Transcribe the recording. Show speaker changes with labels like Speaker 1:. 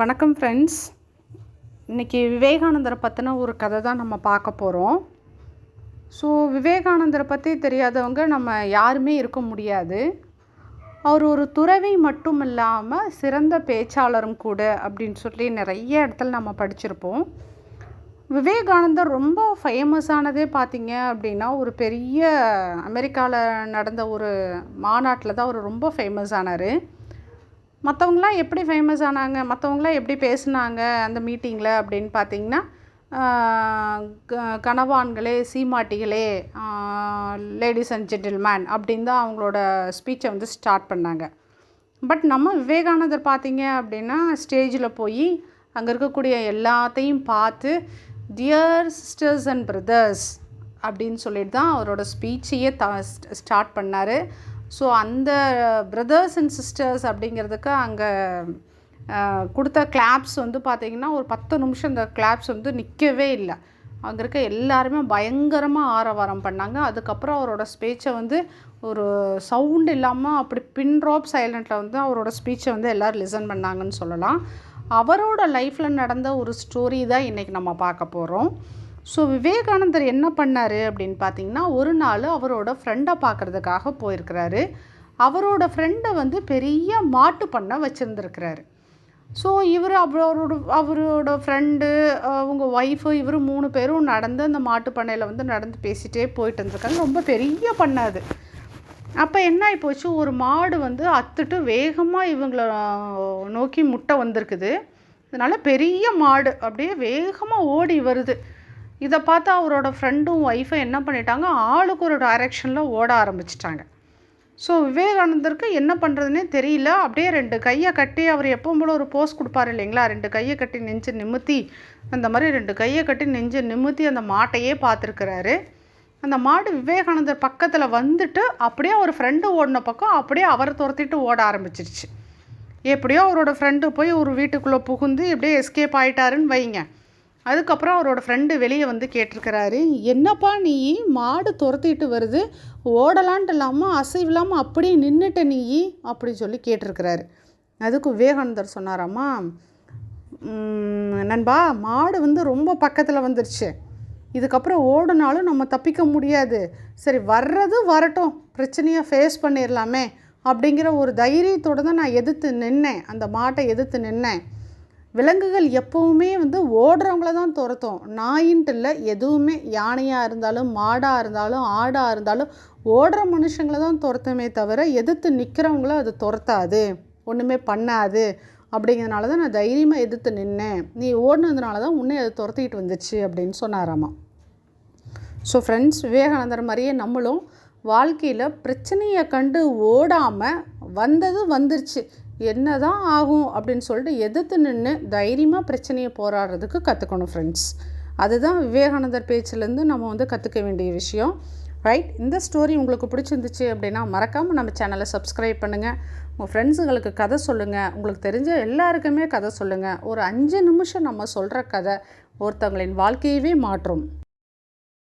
Speaker 1: வணக்கம் ஃப்ரெண்ட்ஸ் இன்றைக்கி விவேகானந்தரை பற்றின ஒரு கதை தான் நம்ம பார்க்க போகிறோம் ஸோ விவேகானந்தரை பற்றி தெரியாதவங்க நம்ம யாருமே இருக்க முடியாது. அவர் ஒரு துறவி மட்டும் இல்லாமல் சிறந்த பேச்சாளரும் கூட அப்படின்னு சொல்லி நிறைய இடத்துல நம்ம படிச்சிருப்போம். விவேகானந்தர் ரொம்ப ஃபேமஸானதே பார்த்தீங்க அப்படின்னா ஒரு பெரிய அமெரிக்காவில் நடந்த ஒரு மாநாட்டில் தான் அவர் ரொம்ப ஃபேமஸ் ஆனார். மற்றவங்களாம் எப்படி ஃபேமஸ் ஆனாங்க மற்றவங்களாம் எப்படி பேசுனாங்க அந்த மீட்டிங்கில் அப்படின்னு பார்த்தீங்கன்னா க- கணவான்களே சீமாட்டிகளே லேடிஸ் அண்ட் ஜென்டில்மேன் அப்படின்னு தான் அவங்களோட ஸ்பீச்சை வந்து ஸ்டார்ட் பண்ணாங்க. பட் நம்ம விவேகானந்தர் பார்த்தீங்க அப்படின்னா ஸ்டேஜில் போய் அங்கே இருக்கக்கூடிய எல்லாத்தையும் பார்த்து டியர் சிஸ்டர்ஸ் அண்ட் பிரதர்ஸ் அப்படின்னு சொல்லிட்டு தான் அவரோட ஸ்பீச்சையே த ஸ்டார்ட் பண்ணார். ஸோ அந்த பிரதர்ஸ் அண்ட் சிஸ்டர்ஸ் அப்படிங்கிறதுக்கு அங்கே uh, கொடுத்த கிளாப்ஸ் வந்து பார்த்திங்கன்னா ஒரு பத்து நிமிஷம் இந்த கிளாப்ஸ் வந்து நிற்கவே இல்லை. அங்கே இருக்க எல்லாருமே பயங்கரமாக ஆரவாரம் பண்ணாங்க. அதுக்கப்புறம் அவரோட ஸ்பீச்சை வந்து ஒரு சவுண்ட் இல்லாமல் அப்படி பின் ட்ராப் சைலண்ட்டில் வந்து அவரோட ஸ்பீச்சை வந்து எல்லோரும் லிசன் பண்ணாங்கன்னு சொல்லலாம். அவரோட லைஃப்பில் நடந்த ஒரு ஸ்டோரி தான் இன்றைக்கி நம்ம பார்க்க போகிறோம் ஸோ விவேகானந்தர் என்ன பண்ணார் அப்படின்னு பார்த்தீங்கன்னா ஒரு நாள் அவரோட ஃப்ரெண்டை பார்க்குறதுக்காக போயிருக்கிறாரு. அவரோட ஃப்ரெண்டை வந்து பெரிய மாட்டு பண்ணை வச்சுருந்துருக்கிறாரு. ஸோ இவர் அவரோட அவரோட ஃப்ரெண்டு அவங்க ஒய்ஃபு இவர் மூணு பேரும் நடந்து அந்த மாட்டு பண்ணையில் வந்து நடந்து பேசிகிட்டே போயிட்டு இருந்திருக்காங்க ரொம்ப பெரிய பண்ணை அது. அப்போ என்ன ஆகிப்போச்சு ஒரு மாடு வந்து அத்துட்டு வேகமாக இவங்கள நோக்கி முட்டை வந்திருக்குது. இதனால் பெரிய மாடு அப்படியே வேகமாக ஓடி வருது. இதை பார்த்து அவரோட ஃப்ரெண்டும் ஒய்ஃபும் என்ன பண்ணிட்டாங்க? ஆளுக்கு ஒரு டைரெக்ஷனில் ஓட ஆரம்பிச்சிட்டாங்க. ஸோ விவேகானந்தருக்கு என்ன பண்ணுறதுனே தெரியல. அப்படியே ரெண்டு கையை கட்டி அவர் எப்பவும் போல ஒரு போஸ் கொடுப்பாரு இல்லைங்களா? ரெண்டு கையை கட்டி நெஞ்சு நிமித்தி. அந்த மாதிரி ரெண்டு கையை கட்டி நெஞ்சு நிமித்தி அந்த மாட்டையே பார்த்துருக்குறாரு. அந்த மாடு விவேகானந்தர் பக்கத்தில் வந்துட்டு அப்படியே அவர் ஃப்ரெண்டு ஓடின பக்கம் அப்படியே அவரை துரத்திட்டு ஓட ஆரம்பிச்சிருச்சு. எப்படியோ அவரோட ஃப்ரெண்டு போய் ஒரு வீட்டுக்குள்ளே புகுந்து எப்படியே எஸ்கேப் ஆகிட்டாருன்னு வைங்க. அதுக்கப்புறம் அவரோட ஃப்ரெண்டு வெளியே வந்து கேட்டிருக்கிறாரு என்னப்பா நீ? மாடு துரத்திட்டு வருது. ஓடலான்ட்டு இல்லாமல் அசைவில்லாமல் அப்படியே நின்றுட்ட நீ? அப்படி சொல்லி கேட்டிருக்கிறாரு. அதுக்கு விவேகானந்தர் சொன்னாராம்மா நண்பா மாடு வந்து ரொம்ப பக்கத்தில் வந்துருச்சு. இதுக்கப்புறம் ஓடினாலும் நம்ம தப்பிக்க முடியாது. சரி வர்றது வரட்டும். பிரச்சனையை ஃபேஸ் பண்ணிடலாமே அப்படிங்கிற ஒரு தைரியத்தோடு தான் நான் எதிர்த்து நின்னேன். அந்த மாட்டை எதிர்த்து நின்னேன். விலங்குகள் எப்போவுமே வந்து ஓடுறவங்கள தான் துரத்தும். நாயின்ட்டு இல்லை எதுவுமே யானையாக இருந்தாலும் மாடாக இருந்தாலும் ஆடாக இருந்தாலும் ஓடுற மனுஷங்களை தான் துரத்துமே தவிர எதிர்த்து நிற்கிறவங்கள அது துரத்தாது. ஒன்றுமே பண்ணாது. அப்படிங்கிறதுனால தான் நான் தைரியமாக எதிர்த்து நின்னேன். நீ ஓடினதுனால தான் உன்னே அது துரத்திக்கிட்டு வந்துச்சு அப்படின்னு சொன்னாராமா. ஸோ ஃப்ரெண்ட்ஸ் விவேகானந்தர் மாதிரியே நம்மளும் வாழ்க்கையில் பிரச்சனையை கண்டு ஓடாமல் வந்தது வந்துருச்சு. என்ன தான் ஆகும் அப்படின்னு சொல்லிட்டு எதிர்த்து நின்று தைரியமாக பிரச்சனையை போராடுறதுக்கு கற்றுக்கணும் ஃப்ரெண்ட்ஸ் அதுதான் விவேகானந்தர் பேச்சிலேருந்து நம்ம வந்து கற்றுக்க வேண்டிய விஷயம். ரைட் இந்த ஸ்டோரி உங்களுக்கு பிடிச்சிருந்துச்சு அப்படின்னா மறக்காமல் நம்ம சேனலை சப்ஸ்கிரைப் பண்ணுங்கள் உங்கள் ஃப்ரெண்ட்ஸுங்களுக்கு கதை சொல்லுங்கள் உங்களுக்கு தெரிஞ்ச எல்லாருக்குமே கதை சொல்லுங்கள் ஒரு அஞ்சு நிமிஷம் நம்ம சொல்கிற கதை ஒருத்தவங்களின் வாழ்க்கையவே மாற்றும்.